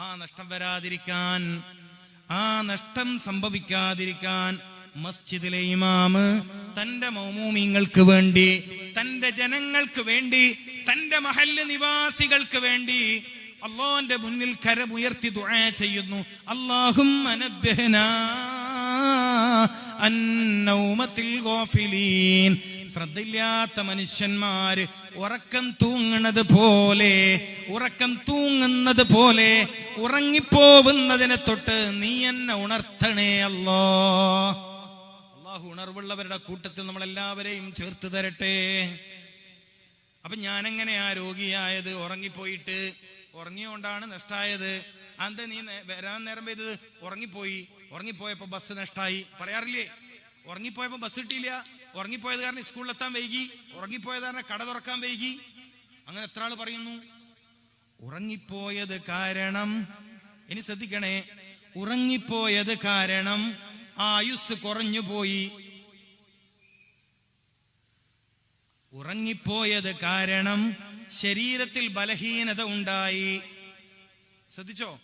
ആ നഷ്ടം വരാതിരിക്കാൻ ആ നഷ്ടം സംഭവിക്കാതിരിക്കാൻ മസ്ജിദിലെ ഇമാമ് തന്റെ മൗമൂമിങ്ങൾക്ക് വേണ്ടി തന്റെ ജനങ്ങൾക്ക് വേണ്ടി തന്റെ മഹല്ല് നിവാസികൾക്ക് വേണ്ടി അള്ളാന്റെ മുന്നിൽ കരമുയർത്തി ദുആ ചെയ്യുന്നു. അള്ളാഹും അന്നൗമത്തിൽ ശ്രദ്ധയില്ലാത്ത മനുഷ്യന്മാര് ഉറക്കം തൂങ്ങുന്നത് പോലെ ഉറക്കം തൂങ്ങുന്നത് പോലെ ഉറങ്ങിപ്പോവുന്നതിനെ തൊട്ട് നീ എന്നെ ഉണർത്തണേ അല്ലോ. അള്ളാഹു ഉണർവുള്ളവരുടെ കൂട്ടത്തിൽ നമ്മളെല്ലാവരെയും ചേർത്ത് തരട്ടെ. അപ്പൊ ഞാൻ എങ്ങനെയാ രോഗിയായത്? ഉറങ്ങിപ്പോയിട്ട് ഉറങ്ങിയോണ്ടാണ് നഷ്ടായത്. അന്ത നേ- വരാൻ നേരം പെയ്തത്? ഉറങ്ങിപ്പോയി. ഉറങ്ങിപ്പോയപ്പോ ബസ് നഷ്ടായി. പറയാറില്ലേ? ഉറങ്ങിപ്പോയപ്പോ ബസ് കിട്ടിയില്ല? ഉറങ്ങിപ്പോയത് കാരണം സ്കൂളിലെത്താൻ വൈകി. ഉറങ്ങിപ്പോയത് കാരണം കട തുറക്കാൻ വൈകി. അങ്ങനെ എത്ര ആൾ പറയുന്നു? ഉറങ്ങിപ്പോയത് കാരണം ഇനി ശ്രദ്ധിക്കണേ. ഉറങ്ങിപ്പോയത് കാരണം ആയുസ് കുറഞ്ഞു പോയി. ഉറങ്ങിപ്പോയത് കാരണം ശരീരത്തിൽ ബലഹീനത ഉണ്ടായി. ശ്രദ്ധിച്ചോ?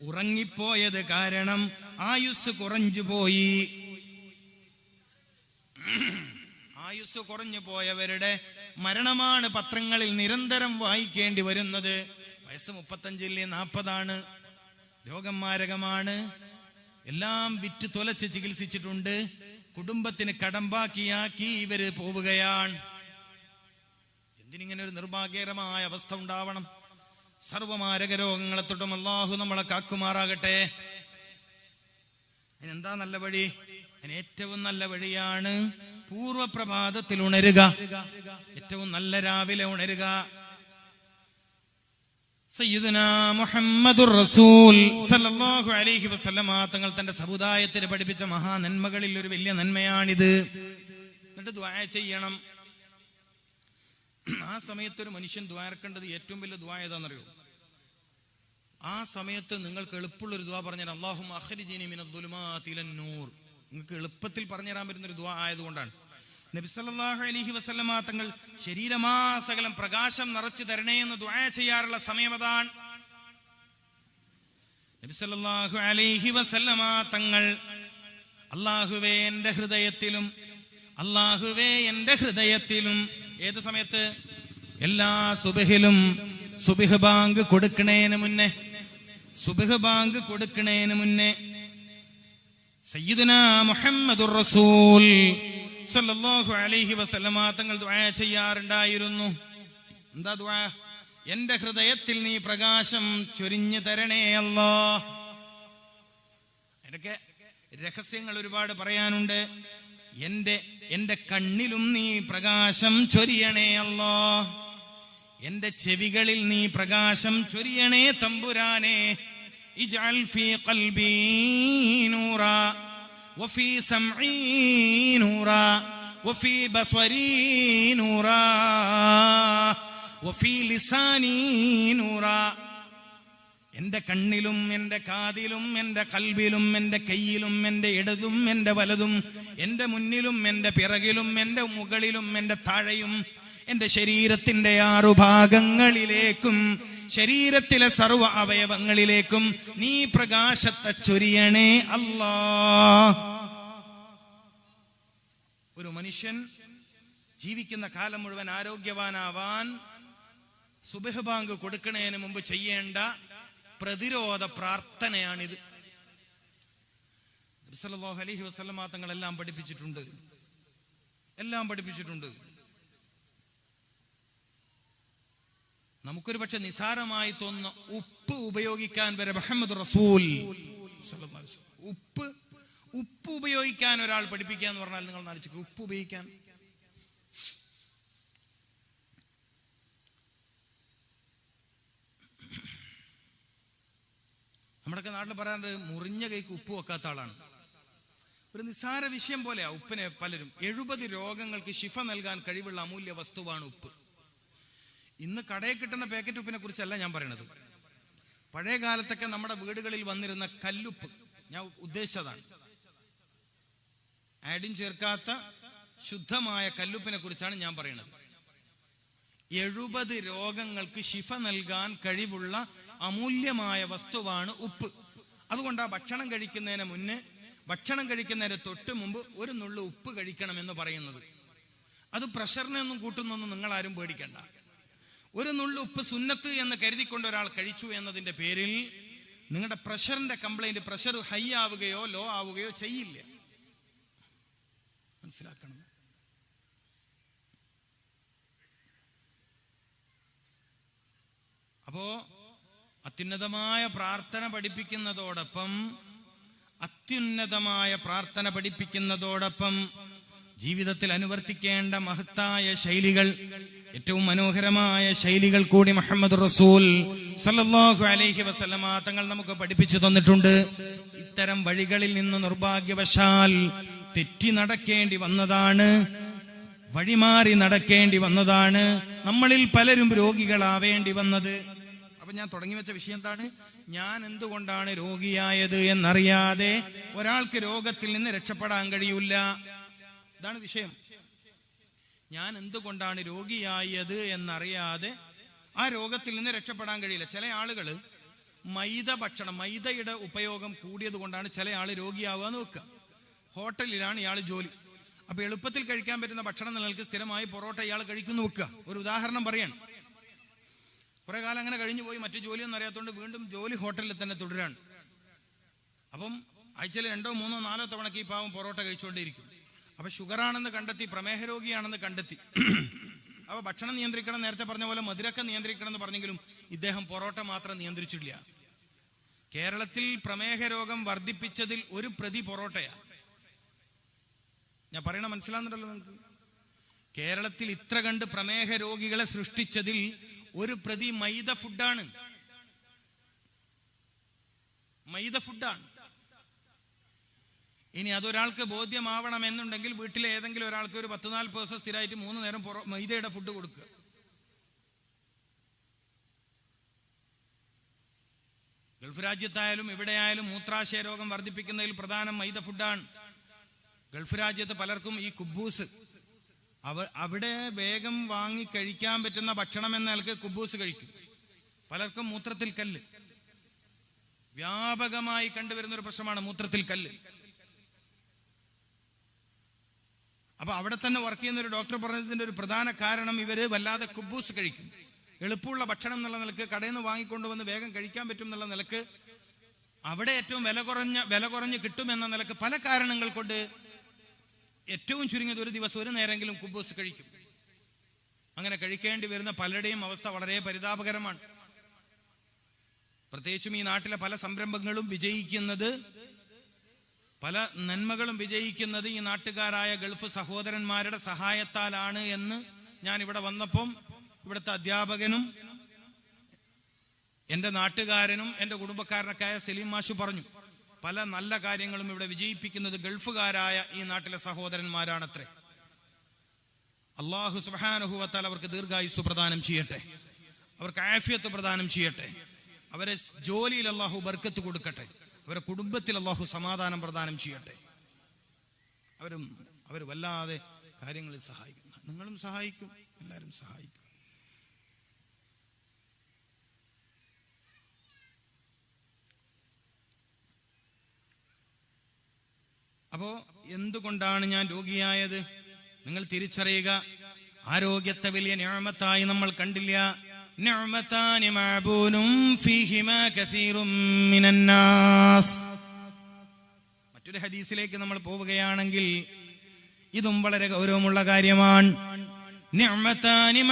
ഉറങ്ങിപ്പോയത് കാരണം ആയുസ് കുറഞ്ഞു പോയി. ആയുസ് കുറഞ്ഞു പോയവരുടെ മരണമാണ് പത്രങ്ങളിൽ നിരന്തരം വായിക്കേണ്ടി വരുന്നത്. വയസ്സ് മുപ്പത്തഞ്ചില്ലേ നാൽപ്പതാണ് രോഗം മാരകമാണ് എല്ലാം വിറ്റ് തുലച്ച് ചികിത്സിച്ചിട്ടുണ്ട്. കുടുംബത്തിന് കടമ്പാക്കിയാക്കി ഇവർ പോവുകയാണ്. എന്തിനിങ്ങനെ ഒരു നിർഭാഗ്യകരമായ അവസ്ഥ ഉണ്ടാവണം? സർവമാരക രോഗങ്ങളെ തൊട്ടും അള്ളാഹു നമ്മളെ കാക്കുമാറാകട്ടെ. എന്താ നല്ല വഴി? ഏറ്റവും നല്ല വഴിയാണ് പൂർവപ്രഭാതത്തിൽ ഉണരുക. ഏറ്റവും നല്ല രാവിലെ ഉണരുക. സയ്യിദുനാ മുഹമ്മദുർ റസൂൽ സല്ലല്ലാഹു അലൈഹി വസല്ലമ തങ്ങൾ തന്റെ സമുദായത്തിന് പഠിപ്പിച്ച മഹാ നന്മകളിൽ ഒരു വലിയ നന്മയാണിത്. എന്നിട്ട് ദ്വായ ചെയ്യണം. ആ സമയത്ത് ഒരു മനുഷ്യൻ ദ്വാരക്കേണ്ടത് ഏറ്റവും വലിയ ദ്വായ ഏതാണെന്നറിയോ ആ സമയത്ത് നിങ്ങൾക്ക് എളുപ്പമുള്ള ഒരു ദ്വാ പറഞ്ഞാൽ അള്ളാഹു നൂർ. നിങ്ങൾക്ക് എളുപ്പത്തിൽ പറഞ്ഞു പറഞ്ഞുതരാൻ പറ്റുന്ന ഒരു ദുവാ ആയതുകൊണ്ടാണ് നബിസല്ലാഹു അലഹി വസല്ലമ തങ്ങൾ ശരീരമാസകലം പ്രകാശം നിറച്ചു തരണേ എന്ന് ദ്വായ ചെയ്യാറുള്ള സമയം അതാണ്. നബിസല്ലാഹു അലൈഹി വസല്ലമ തങ്ങൾ അള്ളാഹുവേ എന്റെ ഹൃദയത്തിലും അള്ളാഹുവേ എന്റെ ഹൃദയത്തിലും ഏത് സമയത്ത്? എല്ലാ സുബഹിലും സുബിഹ് ബാങ്ക് കൊടുക്കണേന് മുന്നേ സുബിഹ് ബാങ്ക് കൊടുക്കണേന് മുന്നേ സയ്യിദുന മുഹമ്മദുർ റസൂൽ. സല്ലല്ലാഹു അലൈഹി വസല്ലമ തങ്ങൾ ദുആ ചെയ്യാറുണ്ടായിരുന്നു. എന്താ ദുആ? എന്റെ ഹൃദയത്തിൽ നീ പ്രകാശം ചൊരിഞ്ഞു തരണേ അല്ലാ. ഇതൊക്കെ രഹസ്യങ്ങൾ ഒരുപാട് പറയാനുണ്ട്. എന്റെ എന്റെ കണ്ണിലും നീ പ്രകാശം ചൊരിയണേ അല്ലോ. എന്റെ ചെവികളിൽ നീ പ്രകാശം ചൊരിയണേ തമ്പുരാനെ. ഇജാൽ ഫീ قلبي نورا വഫീ سمعي نورا വഫീ ബസ്വരീ نورا വഫീ ലിസാനീ نورا. എന്റെ കണ്ണിലും എന്റെ കാതിലും എന്റെ കൽവിലും എന്റെ കയ്യിലും എന്റെ ഇടതും എന്റെ വലതും എന്റെ മുന്നിലും എന്റെ പിറകിലും എന്റെ മുകളിലും എന്റെ താഴെയും എന്റെ ശരീരത്തിന്റെ ആറു ഭാഗങ്ങളിലേക്കും ശരീരത്തിലെ സർവ അവയവങ്ങളിലേക്കും നീ പ്രകാശത്തെ ചൊരിയണേ അല്ലാ. ഒരു മനുഷ്യൻ ജീവിക്കുന്ന കാലം മുഴുവൻ ആരോഗ്യവാനാവാൻ സുബഹബാങ്ക് ബാങ്ക് കൊടുക്കണതിന് മുമ്പ് ചെയ്യേണ്ട പ്രതിരോധ പ്രാർത്ഥനയാണിത്. അലൈഹി വസല്ലമ തങ്ങൾ എല്ലാം പഠിപ്പിച്ചിട്ടുണ്ട്. എല്ലാം പഠിപ്പിച്ചിട്ടുണ്ട്. നമുക്കൊരു പക്ഷെ നിസാരമായി തോന്നുന്ന ഉപ്പ് ഉപയോഗിക്കാൻ വരെ മുഹമ്മദ് റസൂൽ. ഉപ്പ് ഉപ്പ് ഉപയോഗിക്കാൻ ഒരാൾ പഠിപ്പിക്കുക എന്ന് പറഞ്ഞാൽ നിങ്ങൾ നാലിച്ചു ഉപ്പ് ഉപയോഗിക്കാൻ. നമ്മുടെയൊക്കെ നാട്ടിൽ പറയാറുണ്ട് മുറിഞ്ഞ കൈക്ക് ഉപ്പ് വെക്കാത്ത ആളാണ്. ഒരു നിസ്സാര വിഷയം പോലെയാ ഉപ്പിനെ പലരും. എഴുപത് രോഗങ്ങൾക്ക് ശിഫ നൽകാൻ കഴിവുള്ള അമൂല്യ വസ്തുവാണ് ഉപ്പ്. ഇന്ന് കടയിൽ കിട്ടുന്ന പാക്കറ്റ് ഉപ്പിനെ കുറിച്ചല്ല ഞാൻ പറയണത്. പഴയ കാലത്തൊക്കെ നമ്മുടെ വീടുകളിൽ വന്നിരുന്ന കല്ലുപ്പ് ഞാൻ ഉദ്ദേശിച്ചതാണ്. ആഡിൻ ചേർക്കാത്ത ശുദ്ധമായ കല്ലുപ്പിനെ കുറിച്ചാണ് ഞാൻ പറയുന്നത് എഴുപത് രോഗങ്ങൾക്ക് ശിഫ നൽകാൻ കഴിവുള്ള അമൂല്യമായ വസ്തുവാണ് ഉപ്പ്. അതുകൊണ്ട് ആ ഭക്ഷണം കഴിക്കുന്നതിന് മുന്നേ ഭക്ഷണം കഴിക്കുന്നതിന് തൊട്ട് മുമ്പ് ഒരു നുള്ളു ഉപ്പ് കഴിക്കണം എന്ന് പറയുന്നത്. അത് പ്രഷറിനൊന്നും കൂട്ടുന്നൊന്നും നിങ്ങൾ ആരും പേടിക്കണ്ട. ഒരു നുള്ളു ഉപ്പ് സുന്നത്ത് എന്ന് കരുതിക്കൊണ്ട് ഒരാൾ കഴിച്ചു എന്നതിന്റെ പേരിൽ നിങ്ങളുടെ പ്രഷറിന്റെ കംപ്ലൈന്റ് പ്രഷർ ഹൈ ആവുകയോ ലോ ആവുകയോ ചെയ്യില്ല. മനസ്സിലാക്കണം. അപ്പോ അത്യുന്നതമായ പ്രാർത്ഥന പഠിപ്പിക്കുന്നതോടൊപ്പം അത്യുന്നതമായ പ്രാർത്ഥന പഠിപ്പിക്കുന്നതോടൊപ്പം ജീവിതത്തിൽ അനുവർത്തിക്കേണ്ട മഹത്തായ ശൈലികൾ ഏറ്റവും മനോഹരമായ ശൈലികൾ കൂടി മുഹമ്മദ് റസൂൽ സല്ലല്ലാഹു അലൈഹി വസല്ലമ തങ്ങൾ നമുക്ക് പഠിപ്പിച്ചു തന്നിട്ടുണ്ട്. ഇത്തരം വഴികളിൽ നിന്ന് നിർഭാഗ്യവശാൽ തെറ്റി നടക്കേണ്ടി വന്നതാണ്. വഴിമാറി നടക്കേണ്ടി വന്നതാണ്. നമ്മളിൽ പലരും രോഗികളാവേണ്ടി വന്നത്. അപ്പൊ ഞാൻ തുടങ്ങി വെച്ച വിഷയം എന്താണ്? ഞാൻ എന്തുകൊണ്ടാണ് രോഗിയായത് എന്നറിയാതെ ഒരാൾക്ക് രോഗത്തിൽ നിന്ന് രക്ഷപ്പെടാൻ കഴിയൂല. ഇതാണ് വിഷയം. ഞാൻ എന്തുകൊണ്ടാണ് രോഗിയായത് എന്നറിയാതെ ആ രോഗത്തിൽ നിന്ന് രക്ഷപ്പെടാൻ കഴിയില്ല. ചില ആളുകൾ മൈദ ഭക്ഷണം മൈദയുടെ ഉപയോഗം കൂടിയത് കൊണ്ടാണ് ചില ആൾ രോഗിയാവുക എന്ന് വെക്കുക ഹോട്ടലിലാണ് ഇയാൾ ജോലി. അപ്പൊ എളുപ്പത്തിൽ കഴിക്കാൻ പറ്റുന്ന ഭക്ഷണം നിങ്ങൾക്ക് സ്ഥിരമായി പൊറോട്ട ഇയാൾ കഴിക്കുന്നു വെക്കുക ഒരു ഉദാഹരണം പറയണം. കുറെ കാലം അങ്ങനെ കഴിഞ്ഞു പോയി മറ്റു ജോലിയൊന്നും അറിയാത്തതുകൊണ്ട് വീണ്ടും ജോലി ഹോട്ടലിൽ തന്നെ തുടരാണ്. അപ്പം ആഴ്ചയിൽ രണ്ടോ മൂന്നോ നാലോ തവണക്ക് ഈ പാവം പൊറോട്ട കഴിച്ചുകൊണ്ടേയിരിക്കും. അപ്പൊ ഷുഗറാണെന്ന് കണ്ടെത്തി പ്രമേഹ രോഗിയാണെന്ന് കണ്ടെത്തി. അപ്പൊ ഭക്ഷണം നിയന്ത്രിക്കണം നേരത്തെ പറഞ്ഞ പോലെ മധുരക്ക നിയന്ത്രിക്കണം എന്ന് പറഞ്ഞെങ്കിലും ഇദ്ദേഹം പൊറോട്ട മാത്രം നിയന്ത്രിച്ചില്ല കേരളത്തിൽ പ്രമേഹ രോഗം വർദ്ധിപ്പിച്ചതിൽ ഒരു പ്രതി പൊറോട്ടയാ. ഞാൻ പറയണ മനസ്സിലാകുന്നുണ്ടല്ലോ നിങ്ങൾക്ക്? കേരളത്തിൽ ഇത്ര കണ്ട് പ്രമേഹ രോഗികളെ സൃഷ്ടിച്ചതിൽ ഒരു പ്രതി മൈദ ഫുഡാണ് മൈദ ഫുഡാണ് ഇനി അതൊരാൾക്ക് ബോധ്യമാവണം എന്നുണ്ടെങ്കിൽ വീട്ടിലെ ഏതെങ്കിലും ഒരാൾക്ക് ഒരു പത്ത് നാല് ദിവസം സ്ഥിരമായിട്ട് മൂന്ന് നേരം പുറ മൈദയുടെ ഫുഡ് കൊടുക്കുക. ഗൾഫ് രാജ്യത്തായാലും ഇവിടെയായാലും മൂത്രാശയ രോഗം വർദ്ധിപ്പിക്കുന്നതിൽ പ്രധാനം മൈദ ഫുഡാണ് ഗൾഫ് രാജ്യത്ത് പലർക്കും ഈ കുബൂസ്. അവ അവിടെ വേഗം വാങ്ങി കഴിക്കാൻ പറ്റുന്ന ഭക്ഷണം എന്ന നിലയ്ക്ക് കുബൂസ് കഴിക്കും. പലർക്കും മൂത്രത്തിൽ കല്ല്. വ്യാപകമായി കണ്ടുവരുന്ന ഒരു പ്രശ്നമാണ് മൂത്രത്തിൽ കല്ല്. അപ്പൊ അവിടെ തന്നെ വർക്ക് ചെയ്യുന്ന ഒരു ഡോക്ടർ പറഞ്ഞതിന്റെ ഒരു പ്രധാന കാരണം ഇവർ വല്ലാതെ കുബൂസ് കഴിക്കും. എളുപ്പമുള്ള ഭക്ഷണം എന്നുള്ള നിലയ്ക്ക് കടയിൽ നിന്ന് വാങ്ങിക്കൊണ്ടുവന്ന് വേഗം കഴിക്കാൻ പറ്റും എന്നുള്ള നിലയ്ക്ക് അവിടെ ഏറ്റവും വില കുറഞ്ഞ വില കുറഞ്ഞ് കിട്ടുമെന്ന നിലയ്ക്ക് പല കാരണങ്ങൾ കൊണ്ട് ഏറ്റവും ചുരുങ്ങിയത് ഒരു ദിവസം ഒരു നേരെങ്കിലും കുബൂസ് കഴിക്കും. അങ്ങനെ കഴിക്കേണ്ടി വരുന്ന പലരുടെയും അവസ്ഥ വളരെ പരിതാപകരമാണ്. പ്രത്യേകിച്ചും ഈ നാട്ടിലെ പല സംരംഭങ്ങളും വിജയിക്കുന്നത് പല നന്മകളും വിജയിക്കുന്നത് ഈ നാട്ടുകാരായ ഗൾഫ് സഹോദരന്മാരുടെ സഹായത്താലാണ് എന്ന് ഞാൻ ഇവിടെ വന്നപ്പം ഇവിടുത്തെ അധ്യാപകനും എന്റെ നാട്ടുകാരനും എന്റെ കുടുംബക്കാരനൊക്കെയായ സലീം മാഷു പറഞ്ഞു പല നല്ല കാര്യങ്ങളും ഇവിടെ വിജയിപ്പിക്കുന്നത് ഗൾഫുകാരായ ഈ നാട്ടിലെ സഹോദരന്മാരാണത്രേ. അള്ളാഹു സുബാനുഹുവത്താൽ അവർക്ക് ദീർഘായുസ് പ്രദാനം ചെയ്യട്ടെ. അവർക്ക് ആഫിയത്ത് പ്രദാനം ചെയ്യട്ടെ. അവരെ ജോലിയിൽ അള്ളാഹു ബർക്കത്ത് കൊടുക്കട്ടെ. അവരെ കുടുംബത്തിൽ അള്ളാഹു സമാധാനം പ്രദാനം ചെയ്യട്ടെ. അവരും അവർ വല്ലാതെ കാര്യങ്ങളിൽ സഹായിക്കും. നിങ്ങളും സഹായിക്കും എല്ലാവരും സഹായിക്കും. അപ്പോ എന്തുകൊണ്ടാണ് ഞാൻ രോഗിയായത്? നിങ്ങൾ തിരിച്ചറിയുക ആരോഗ്യത്തെ വലിയ ഞാമത്തായി നമ്മൾ കണ്ടില്ല. നിഅമത്താനി فيهما ഫീഹിമാ من الناس. മറ്റൊരു ഹദീസിലേക്ക് നമ്മൾ പോവുകയാണെങ്കിൽ ഇതും വളരെ ഗൗരവമുള്ള കാര്യമാണ്. നിഅമത്താനി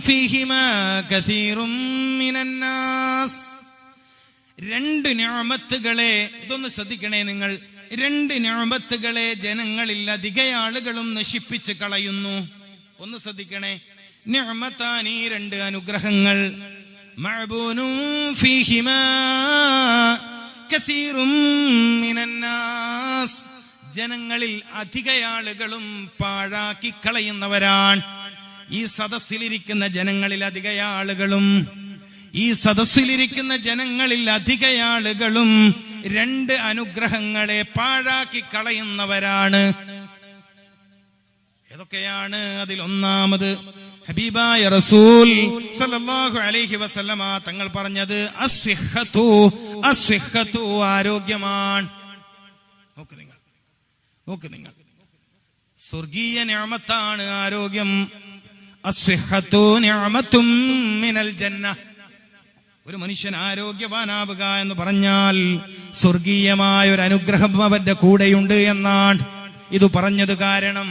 فيهما ഫീഹിമാ من الناس രണ്ട് ഞാമത്തുകളെ ഇതൊന്ന് ശ്രദ്ധിക്കണേ നിങ്ങൾ. രണ്ട് ഞാമത്തുകളെ ജനങ്ങളിൽ അധിക ആളുകളും നശിപ്പിച്ച് കളയുന്നു. ഒന്ന് ശ്രദ്ധിക്കണേ. ഞാമത്താനീ രണ്ട് അനുഗ്രഹങ്ങൾ. ഫീഹിമാ ജനങ്ങളിൽ അധികയാളുകളും പാഴാക്കി കളയുന്നവരാണ് ഈ സദസ്സിലിരിക്കുന്ന ജനങ്ങളിൽ അധികയാളുകളും ഈ സദസ്സിലിരിക്കുന്ന ജനങ്ങളിൽ അധികയാളുകളും രണ്ട് അനുഗ്രഹങ്ങളെ പാഴാക്കി കളയുന്നവരാണ് ഏതൊക്കെയാണ് അതിൽ ഒന്നാമത് ഹബീബായ റസൂൽ സല്ലല്ലാഹു അലൈഹി വസല്ലമ തങ്ങൾ പറഞ്ഞത് അസ്വിഹത്തു അസ്വിഹത്തു ആരോഗ്യമാണ് നോക്ക് നിങ്ങൾ നോക്ക് നിങ്ങൾ. സ്വർഗീയ ഞാമത്താണ് ആരോഗ്യം. അസ്വിഹത്തു ഞാമത്തും മിനൽ ജന്ന ഒരു മനുഷ്യൻ ആരോഗ്യവാനാവുക എന്ന് പറഞ്ഞാൽ സ്വർഗീയമായ ഒരു അനുഗ്രഹം അവന്റെ കൂടെയുണ്ട് എന്നാണ് ഇത് പറഞ്ഞത് കാരണം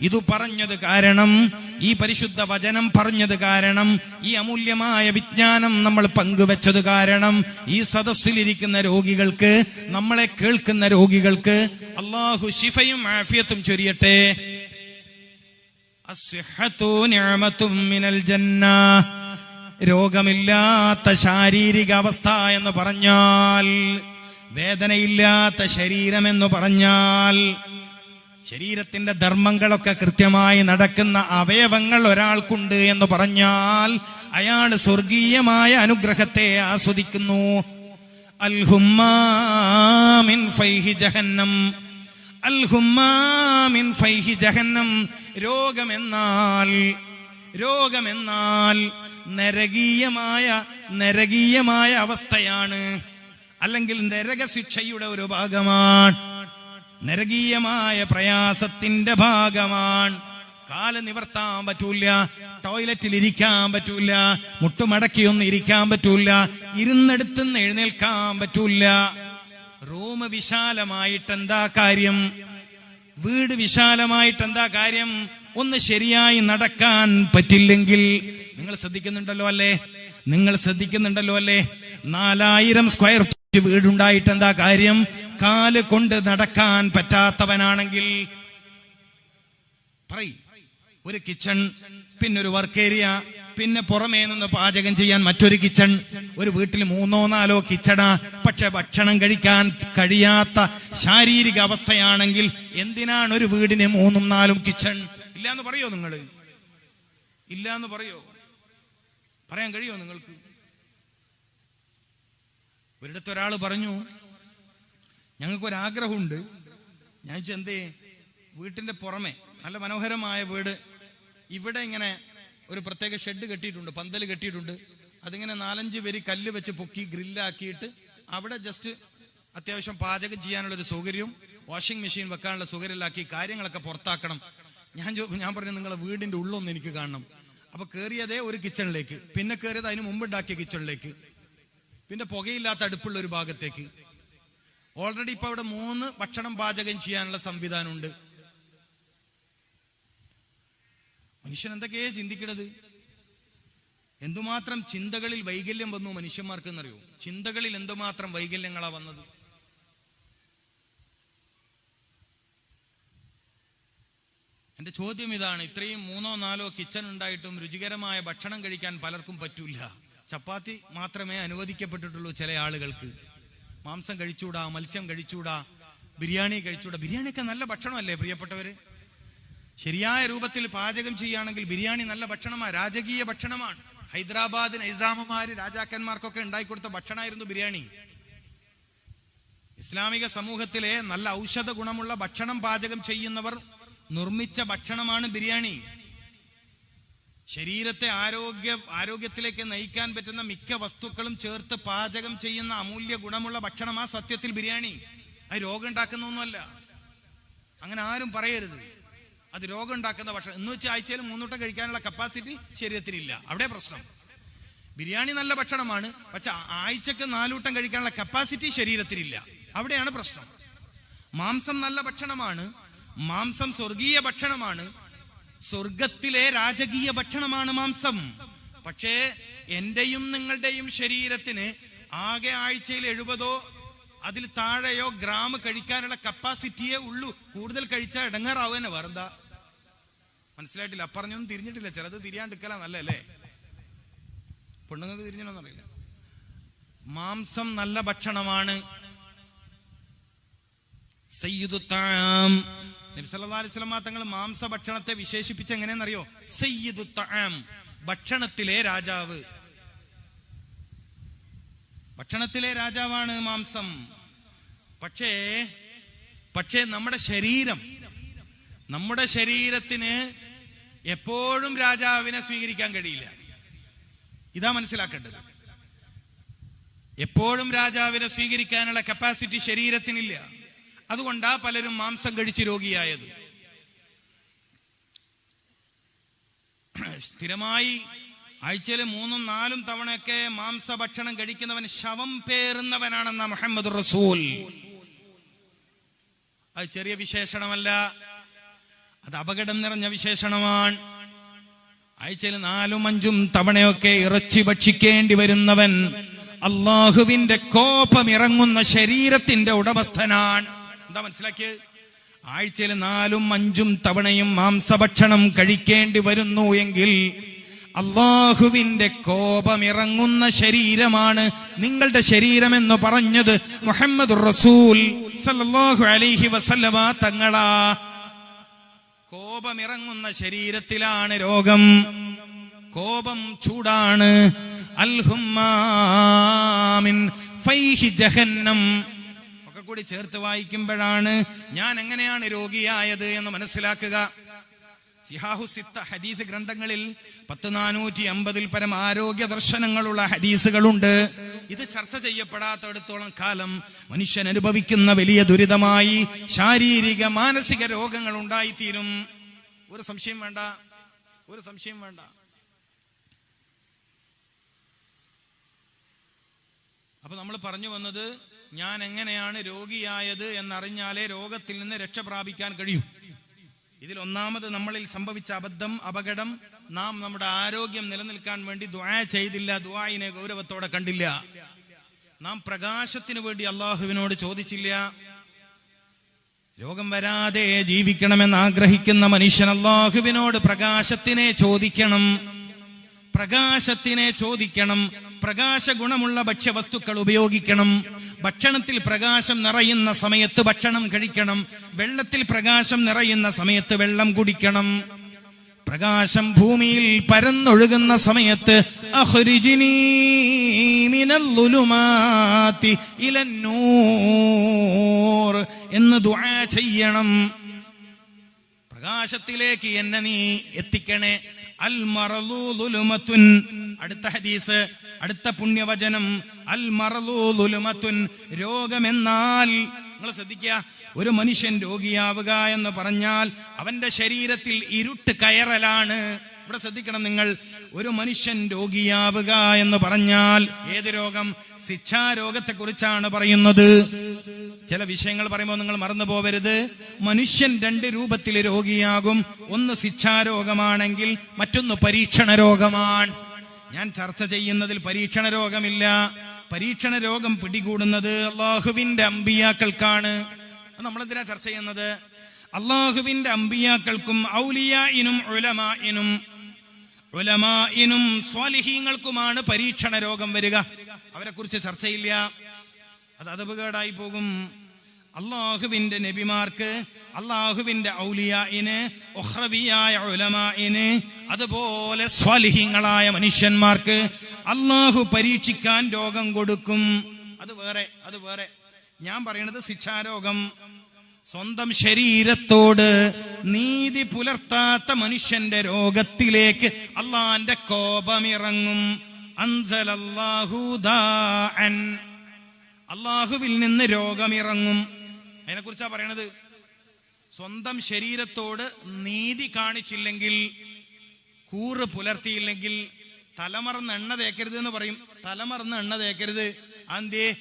ഇത് പറഞ്ഞത് കാരണം ഈ പരിശുദ്ധ വചനം പറഞ്ഞത് കാരണം ഈ അമൂല്യമായ വിജ്ഞാനം നമ്മൾ പങ്കുവെച്ചത് കാരണം ഈ സദസ്സിലിരിക്കുന്ന രോഗികൾക്ക് നമ്മളെ കേൾക്കുന്ന രോഗികൾക്ക് അള്ളാഹു ശിഫയും ആഫിയത്തും ചൊരിയട്ടെ. രോഗമില്ലാത്ത ശാരീരിക അവസ്ഥ എന്ന് പറഞ്ഞാൽ വേദനയില്ലാത്ത ശരീരം എന്ന് പറഞ്ഞാൽ ശരീരത്തിന്റെ ധർമ്മങ്ങളൊക്കെ കൃത്യമായി നടക്കുന്ന അവയവങ്ങൾ ഒരാൾക്കുണ്ട് എന്ന് പറഞ്ഞാൽ അയാൾ സ്വർഗീയമായ അനുഗ്രഹത്തെ ആസ്വദിക്കുന്നു. അൽഹുമ്മാമിൻ ഫൈഹി ജഹന്നം. അൽഹുമ്മാമിൻ ഫൈഹി ജഹന്നം. രോഗമെന്നാൽ രോഗമെന്നാൽ നരകീയമായ നരകീയമായ അവസ്ഥയാണ്. അല്ലെങ്കിൽ നരകശിക്ഷയുടെ ഒരു ഭാഗമാണ്. നരകീയമായ പ്രയാസത്തിന്റെ ഭാഗമാണ്. കാൽ നിവർത്താൻ പറ്റൂല ടോയ്ലറ്റിൽ ഇരിക്കാൻ പറ്റൂല മുട്ടുമടക്കിയൊന്നും ഇരിക്കാൻ പറ്റൂല ഇരുന്നെടുത്തുനിന്ന് എഴുന്നേൽക്കാൻ പറ്റൂല റൂം വിശാലമായിട്ട് എന്താ കാര്യം? വീട് വിശാലമായിട്ട് എന്താ കാര്യം? ഒന്ന് ശരിയായി നടക്കാൻ പറ്റില്ലെങ്കിൽ നിങ്ങൾ ശ്രദ്ധിക്കുന്നുണ്ടല്ലോ അല്ലേ? നിങ്ങൾ ശ്രദ്ധിക്കുന്നുണ്ടല്ലോ അല്ലേ? നാലായിരം സ്ക്വയർ വീടുണ്ടായിട്ട് എന്താ കാര്യം? കാൽ കൊണ്ട് നടക്കാൻ പറ്റാത്തവനാണെങ്കിൽ ഒരു കിച്ചൺ പിന്നെ ഒരു വർക്ക് ഏരിയ പിന്നെ പുറമേ നിന്ന് പാചകം ചെയ്യാൻ മറ്റൊരു കിച്ചൺ. ഒരു വീട്ടിൽ മൂന്നോ നാലോ കിച്ചണ. പക്ഷെ ഭക്ഷണം കഴിക്കാൻ കഴിയാത്ത ശാരീരിക അവസ്ഥയാണെങ്കിൽ എന്തിനാണ് ഒരു വീടിന് മൂന്നും നാലും കിച്ചൺ? ഇല്ല എന്ന് പറയോ നിങ്ങൾ ഇല്ല എന്ന് പറയോ? പറയാൻ കഴിയോ നിങ്ങൾക്ക്? ഒരിടത്ത് ഒരാൾ പറഞ്ഞു ഞങ്ങൾക്കൊരാഗ്രഹമുണ്ട്. ഞാൻ ചോദിച്ചു എന്തേ? വീട്ടിന്റെ പുറമെ നല്ല മനോഹരമായ വീട്. ഇവിടെ ഇങ്ങനെ ഒരു പ്രത്യേക ഷെഡ് കെട്ടിയിട്ടുണ്ട് പന്തൽ കെട്ടിയിട്ടുണ്ട്. അതിങ്ങനെ നാലഞ്ച് പേര് കല്ല് വെച്ച് പൊക്കി ഗ്രില്ലാക്കിയിട്ട് അവിടെ ജസ്റ്റ് അത്യാവശ്യം പാചകം ചെയ്യാനുള്ള ഒരു സൗകര്യവും വാഷിംഗ് മെഷീൻ വെക്കാനുള്ള സൗകര്യമില്ലാക്കി കാര്യങ്ങളൊക്കെ പുറത്താക്കണം. ഞാൻ ഞാൻ പറഞ്ഞു നിങ്ങളെ വീടിന്റെ ഉള്ളൊന്ന് എനിക്ക് കാണണം. അപ്പൊ കയറിയതേ ഒരു കിച്ചണിലേക്ക് പിന്നെ കയറിയത് അതിന് മുമ്പ് ഉണ്ടാക്കിയ കിച്ചണിലേക്ക് പിന്നെ പുകയില്ലാത്ത അടുപ്പുള്ള ഒരു ഭാഗത്തേക്ക്. ഓൾറെഡി ഇപ്പൊ അവിടെ മൂന്ന് ഭക്ഷണം പാചകം ചെയ്യാനുള്ള സംവിധാനമുണ്ട്. മനുഷ്യൻ എന്തൊക്കെയാ ചിന്തിക്കണത്? എന്തുമാത്രം ചിന്തകളിൽ വൈകല്യം വന്നു മനുഷ്യന്മാർക്ക് എന്നറിയോ ചിന്തകളിൽ എന്തുമാത്രം വൈകല്യങ്ങളാ വന്നത്? എന്റെ ചോദ്യം ഇതാണ് ഇത്രയും മൂന്നോ നാലോ കിച്ചൺ ഉണ്ടായിട്ടും രുചികരമായ ഭക്ഷണം കഴിക്കാൻ പലർക്കും പറ്റൂല. ചപ്പാത്തി മാത്രമേ അനുവദിക്കപ്പെട്ടിട്ടുള്ളൂ ചില ആളുകൾക്ക്. മാംസം കഴിച്ചൂടാ മത്സ്യം കഴിച്ചൂടാ ബിരിയാണി കഴിച്ചൂടാ. ബിരിയാണിയൊക്കെ നല്ല ഭക്ഷണമല്ലേ പ്രിയപ്പെട്ടവര്? ശരിയായ രൂപത്തിൽ പാചകം ചെയ്യുകയാണെങ്കിൽ ബിരിയാണി നല്ല ഭക്ഷണമാണ് രാജകീയ ഭക്ഷണമാണ്. ഹൈദരാബാദ് നൈസാമമാര് രാജാക്കന്മാർക്കൊക്കെ ഉണ്ടാക്കി കൊടുത്ത ഭക്ഷണമായിരുന്നു ബിരിയാണി. ഇസ്ലാമിക സമൂഹത്തിലെ നല്ല ഔഷധ ഗുണമുള്ള ഭക്ഷണം പാചകം ചെയ്യുന്നവർ നിർമ്മിച്ച ഭക്ഷണമാണ് ബിരിയാണി. ശരീരത്തെ ആരോഗ്യ ആരോഗ്യത്തിലേക്ക് നയിക്കാൻ പറ്റുന്ന മിക്ക വസ്തുക്കളും ചേർത്ത് പാചകം ചെയ്യുന്ന അമൂല്യ ഗുണമുള്ള ഭക്ഷണമാ സത്യത്തിൽ ബിരിയാണി. അത് രോഗം ഉണ്ടാക്കുന്ന ഒന്നുമല്ല അങ്ങനെ ആരും പറയരുത്. അത് രോഗം ഉണ്ടാക്കുന്ന ഭക്ഷണം. എന്ന് വെച്ചാൽ ആഴ്ചയിൽ മൂന്നൂട്ടം കഴിക്കാനുള്ള കപ്പാസിറ്റി ശരീരത്തിനില്ല അവിടെ പ്രശ്നം. ബിരിയാണി നല്ല ഭക്ഷണമാണ്. പക്ഷെ ആഴ്ചക്ക് നാലൂട്ടം കഴിക്കാനുള്ള കപ്പാസിറ്റി ശരീരത്തിനില്ല അവിടെയാണ് പ്രശ്നം. മാംസം നല്ല ഭക്ഷണമാണ്. മാംസം സ്വർഗീയ ഭക്ഷണമാണ്. സ്വർഗത്തിലെ രാജകീയ ഭക്ഷണമാണ് മാംസം. പക്ഷേ എന്റെയും നിങ്ങളുടെയും ശരീരത്തിന് ആകെ ആഴ്ചയിൽ എഴുപതോ അതിൽ താഴെയോ ഗ്രാം കഴിക്കാനുള്ള കപ്പാസിറ്റിയേ ഉള്ളൂ. കൂടുതൽ കഴിച്ചാൽ ഇടങ്ങാറാവുക തന്നെ വേറെന്താ? മനസ്സിലായിട്ടില്ല. അപ്പറഞ്ഞൊന്നും തിരിഞ്ഞിട്ടില്ല. ചിലത് തിരിയാണ്ടിരിക്കലാ നല്ലല്ലേ പെണ്ണുങ്ങൾക്ക് തിരിഞ്ഞില്ല മാംസം നല്ല ഭക്ഷണമാണ്. താം നബി സല്ലല്ലാഹു അലൈഹി വസല്ലമ തങ്ങൾ മാംസ ഭക്ഷണത്തെ വിശേഷിപ്പിച്ച് എങ്ങനെയെന്നറിയോ? സയ്യിദ് ഭക്ഷണത്തിലെ രാജാവ്. ഭക്ഷണത്തിലെ രാജാവാണ് മാംസം. പക്ഷേ പക്ഷേ നമ്മുടെ ശരീരം നമ്മുടെ ശരീരത്തിന് എപ്പോഴും രാജാവിനെ സ്വീകരിക്കാൻ കഴിയില്ല. ഇതാ മനസ്സിലാക്കേണ്ടത്. എപ്പോഴും രാജാവിനെ സ്വീകരിക്കാനുള്ള കപ്പാസിറ്റി ശരീരത്തിനില്ല. അതുകൊണ്ടാ പലരും മാംസം കഴിച്ച് രോഗിയായത്. സ്ഥിരമായി ആഴ്ചയിൽ മൂന്നും നാലും തവണയൊക്കെ മാംസ ഭക്ഷണം കഴിക്കുന്നവൻ ശവം പേറുന്നവനാണെന്ന മുഹമ്മദ് റസൂൽ. അത് ചെറിയ വിശേഷണമല്ല അത് അപകടം നിറഞ്ഞ വിശേഷണമാണ്. ആഴ്ചയിൽ നാലും അഞ്ചും തവണയൊക്കെ ഇറച്ചി ഭക്ഷിക്കേണ്ടി വരുന്നവൻ അള്ളാഹുവിന്റെ കോപം ഇറങ്ങുന്ന ശരീരത്തിന്റെ ഉടമസ്ഥനാണ്. എന്താ മനസ്സിലാക്കിയത് ആഴ്ചയിൽ നാലും അഞ്ചും തവണയും മാംസഭക്ഷണം കഴിക്കേണ്ടി വരുന്നു എങ്കിൽ അള്ളാഹുവിന്റെ കോപമിറങ്ങുന്ന ശരീരമാണ് നിങ്ങളുടെ ശരീരം എന്ന് പറഞ്ഞത് മുഹമ്മദ് റസൂൽ സല്ലല്ലാഹു അലൈഹി തങ്ങളാ. കോപമിറങ്ങുന്ന ശരീരത്തിലാണ് രോഗം. കോപം ചൂടാണ്. അൽഹുമാമിൻ ഫൈഹി ജഹന്നം. കൂടി ചേർത്ത് വായിക്കുമ്പോഴാണ് ഞാൻ എങ്ങനെയാണ് രോഗിയായത് എന്ന് മനസ്സിലാക്കുക. സിഹാഹു സിത്ത ഹദീസ് ഗ്രന്ഥങ്ങളിൽ പത്ത് നാനൂറ്റി അമ്പതിൽ പരം ആരോഗ്യ ദർശനങ്ങളുള്ള ഹദീസുകളുണ്ട്. ഇത് ചർച്ച ചെയ്യപ്പെടാത്തടത്തോളം കാലം മനുഷ്യൻ അനുഭവിക്കുന്ന വലിയ ദുരിതമായി ശാരീരിക മാനസിക രോഗങ്ങൾ ഉണ്ടായിത്തീരും. ഒരു സംശയം വേണ്ട. ഒരു സംശയം വേണ്ട. അപ്പൊ നമ്മൾ പറഞ്ഞു വന്നത് ഞാൻ എങ്ങനെയാണ് രോഗിയായത് എന്നറിഞ്ഞാലേ രോഗത്തിൽ നിന്ന് രക്ഷ പ്രാപിക്കാൻ കഴിയൂ. ഇതിൽ ഒന്നാമത് നമ്മളിൽ സംഭവിച്ച അബദ്ധം അപകടം നാം നമ്മുടെ ആരോഗ്യം നിലനിൽക്കാൻ വേണ്ടി ദ്വായ ചെയ്തില്ല ദ്വായിനെ ഗൗരവത്തോടെ കണ്ടില്ല. നാം പ്രകാശത്തിന് വേണ്ടി അള്ളാഹുവിനോട് ചോദിച്ചില്ല. രോഗം വരാതെ ജീവിക്കണമെന്ന് ആഗ്രഹിക്കുന്ന മനുഷ്യൻ അള്ളാഹുവിനോട് പ്രകാശത്തിനെ ചോദിക്കണം. പ്രകാശത്തിനെ ചോദിക്കണം. പ്രകാശ ഗുണമുള്ള ഭക്ഷ്യവസ്തുക്കൾ ഉപയോഗിക്കണം. ഭക്ഷണത്തിൽ പ്രകാശം നിറയുന്ന സമയത്ത് ഭക്ഷണം കഴിക്കണം. വെള്ളത്തിൽ പ്രകാശം നിറയുന്ന സമയത്ത് വെള്ളം കുടിക്കണം. പ്രകാശം ഭൂമിയിൽ പരന്നൊഴുകുന്ന സമയത്ത് എന്ന് ദുആ ചെയ്യണം. പ്രകാശത്തിലേക്ക് എന്നെ നീ എത്തിക്കണേ. അൽ അടുത്ത ഹദീസ് അടുത്ത പുണ്യവചനം. അൽ മറലൂലുമത്തുൻ രോഗമെന്നാൽ നിങ്ങൾ ശ്രദ്ധിക്കുക ഒരു മനുഷ്യൻ രോഗിയാവുക എന്ന് പറഞ്ഞാൽ അവന്റെ ശരീരത്തിൽ ഇരുട്ട് കയറലാണ്. ഇവിടെ ശ്രദ്ധിക്കണം നിങ്ങൾ ഒരു മനുഷ്യൻ രോഗിയാവുക എന്ന് പറഞ്ഞാൽ ഏത് രോഗം? ശിക്ഷാരോഗത്തെക്കുറിച്ചാണ് പറയുന്നത്. ചില വിഷയങ്ങൾ പറയുമ്പോൾ നിങ്ങൾ മറന്നു പോവരുത്. മനുഷ്യൻ രണ്ട് രൂപത്തിൽ രോഗിയാകും. ഒന്ന് ശിക്ഷാരോഗമാണെങ്കിൽ മറ്റൊന്ന് പരീക്ഷണ രോഗമാണ്. ഞാൻ ചർച്ച ചെയ്യുന്നതിൽ പരീക്ഷണ രോഗമില്ല. പരീക്ഷണ രോഗം പിടികൂടുന്നത് അള്ളാഹുവിന്റെ അമ്പിയാക്കൾക്കാണ്. നമ്മളെന്തിനാ ചർച്ച ചെയ്യുന്നത്? അള്ളാഹുവിന്റെ അമ്പിയാക്കൾക്കും ഔലിയായിനും ഉലമായിനും ഉലമായിനും സ്വാലിഹീങ്ങൾക്കുമാണ് പരീക്ഷണ രോഗം വരിക. അവരെ കുറിച്ച് ചർച്ചയില്ല. അത് അതപകേടായി പോകും. അള്ളാഹുവിന്റെ നബിമാർക്ക് അള്ളാഹുവിന്റെ ഔലിയായിന് ഒഹ്റവിയായ ഉലമായിന് അതുപോലെ സ്വാലിഹീങ്ങളായ മനുഷ്യന്മാർക്ക് അള്ളാഹു പരീക്ഷിക്കാൻ രോഗം കൊടുക്കും. അത് വേറെ അത് വേറെ. ഞാൻ പറയണത് ശിക്ഷാരോഗം. സ്വന്തം ശരീരത്തോട് നീതി പുലർത്താത്ത മനുഷ്യന്റെ രോഗത്തിലേക്ക് അള്ളാന്റെ കോപമിറങ്ങും. അള്ളാഹുവിൽ നിന്ന് രോഗമിറങ്ങും. അതിനെ കുറിച്ചാ പറയണത്? സ്വന്തം ശരീരത്തോട് നീതി കാണിച്ചില്ലെങ്കിൽ കൂറ് പുലർത്തിയില്ലെങ്കിൽ തലമറന്ന് എണ്ണ തേക്കരുത് എന്ന് പറയും. തലമറന്ന് എണ്ണ തേക്കരുത്. അന്തേ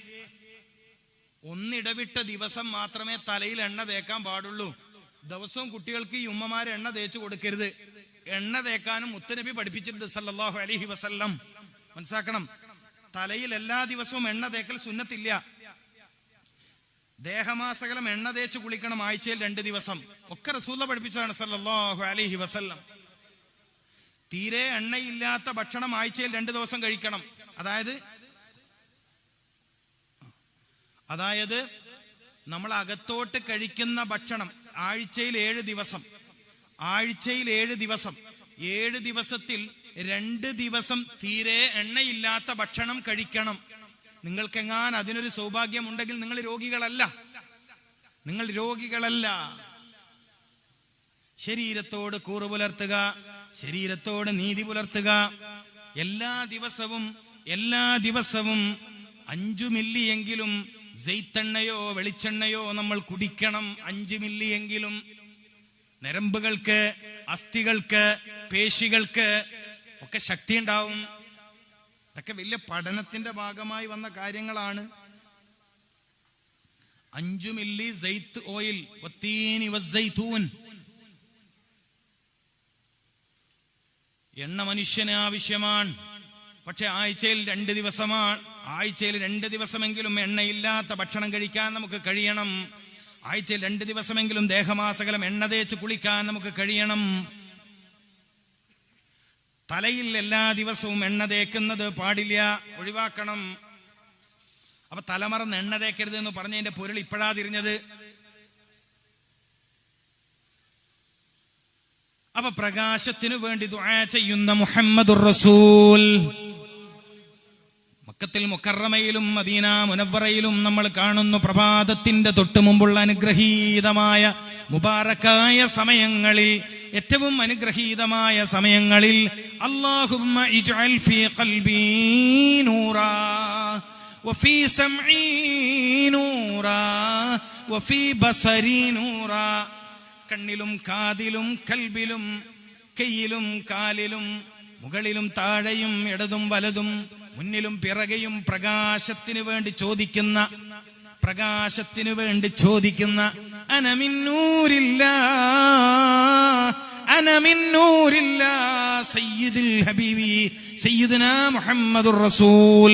ഒന്നിടവിട്ട ദിവസം മാത്രമേ തലയിൽ എണ്ണ തേക്കാൻ പാടുള്ളൂ. ദിവസവും കുട്ടികൾക്ക് ഈ ഉമ്മമാരെ എണ്ണ തേച്ചു കൊടുക്കരുത്. എണ്ണ തേക്കാനും മുത്തനബി പഠിപ്പിച്ചിട്ടുണ്ട് സല്ലല്ലാഹു അലഹി വസല്ലം. മനസ്സിലാക്കണം? തലയിൽ എല്ലാ ദിവസവും എണ്ണ തേക്കൽ സുന്നത്തില്ല. ദേഹമാസകലം എണ്ണ തേച്ച് കുളിക്കണം ആഴ്ചയിൽ രണ്ട് ദിവസം. ഒക്കെ റസൂല പഠിപ്പിച്ചതാണ് സല്ലല്ലാഹു അലഹി വസല്ലം. തീരെ എണ്ണയില്ലാത്ത ഭക്ഷണം ആഴ്ചയിൽ രണ്ട് ദിവസം കഴിക്കണം. അതായത് അതായത് നമ്മൾ അകത്തോട്ട് കഴിക്കുന്ന ഭക്ഷണം ആഴ്ചയിൽ ഏഴ് ദിവസം ആഴ്ചയിൽ ഏഴ് ദിവസം ഏഴ് ദിവസത്തിൽ രണ്ട് ദിവസം തീരെ എണ്ണയില്ലാത്ത ഭക്ഷണം കഴിക്കണം. നിങ്ങൾക്കെങ്ങാൻ അതിനൊരു സൗഭാഗ്യം ഉണ്ടെങ്കിൽ നിങ്ങൾ രോഗികളല്ല. നിങ്ങൾ രോഗികളല്ല. ശരീരത്തോട് കൂറു പുലർത്തുക ശരീരത്തോട് നീതി പുലർത്തുക. എല്ലാ ദിവസവും എല്ലാ ദിവസവും അഞ്ചു മില്ലിയെങ്കിലും ജെയ്ത്തെണ്ണയോ വെളിച്ചെണ്ണയോ നമ്മൾ കുടിക്കണം. അഞ്ച് മില്ലിയെങ്കിലും നരമ്പുകൾക്ക് അസ്ഥികൾക്ക് പേശികൾക്ക് ഒക്കെ ശക്തി ഉണ്ടാവും ഇതൊക്കെ വലിയ പഠനത്തിന്റെ ഭാഗമായി വന്ന കാര്യങ്ങളാണ്. അഞ്ചു മില്ലി ജെയ്ത്ത് ഓയിൽ എണ്ണ മനുഷ്യന് ആവശ്യമാണ്. പക്ഷെ ആഴ്ചയിൽ രണ്ട് ദിവസമാണ് ആഴ്ചയിൽ രണ്ട് ദിവസമെങ്കിലും എണ്ണയില്ലാത്ത ഭക്ഷണം കഴിക്കാൻ നമുക്ക് കഴിയണം. ആഴ്ചയിൽ രണ്ട് ദിവസമെങ്കിലും ദേഹമാസകലം എണ്ണ തേച്ച് കുളിക്കാൻ നമുക്ക് കഴിയണം. തലയിൽ എല്ലാ ദിവസവും എണ്ണ തേക്കുന്നത് പാടില്ല ഒഴിവാക്കണം. അപ്പൊ തലമറന്ന് എണ്ണ തേക്കരുത് എന്ന് പറഞ്ഞതിന്റെ പൊരുൾ ഇപ്പോഴാ തിരിഞ്ഞത്. അപ്പൊ പ്രകാശത്തിനു വേണ്ടി ദുആ ചെയ്യുന്ന മുഹമ്മദുർ റസൂൽ. മക്കത്തിൽ മുക്കറമയിലും മദീന മുനവറയിലും നമ്മൾ കാണുന്നു പ്രഭാതത്തിന്റെ തൊട്ടു മുമ്പുള്ള അനുഗ്രഹീതമായ മുബാറക്കായ സമയങ്ങളിൽ ഏറ്റവും അനുഗ്രഹീതമായ സമയങ്ങളിൽ കണ്ണിലും കാതിലും കൽബിലും കയ്യിലും കാലിലും മുകളിലും താഴെയും ഇടതും വലതും മുന്നിലും പിറകെയും പ്രകാശത്തിന് വേണ്ടി ചോദിക്കുന്ന പ്രകാശത്തിന് വേണ്ടി ചോദിക്കുന്ന അനമിന്നൂരില്ല അനമിന്നൂരില്ല സയ്യിദുൽ ഹബീബി സയ്യിദുന മുഹമ്മദുർ റസൂൽ.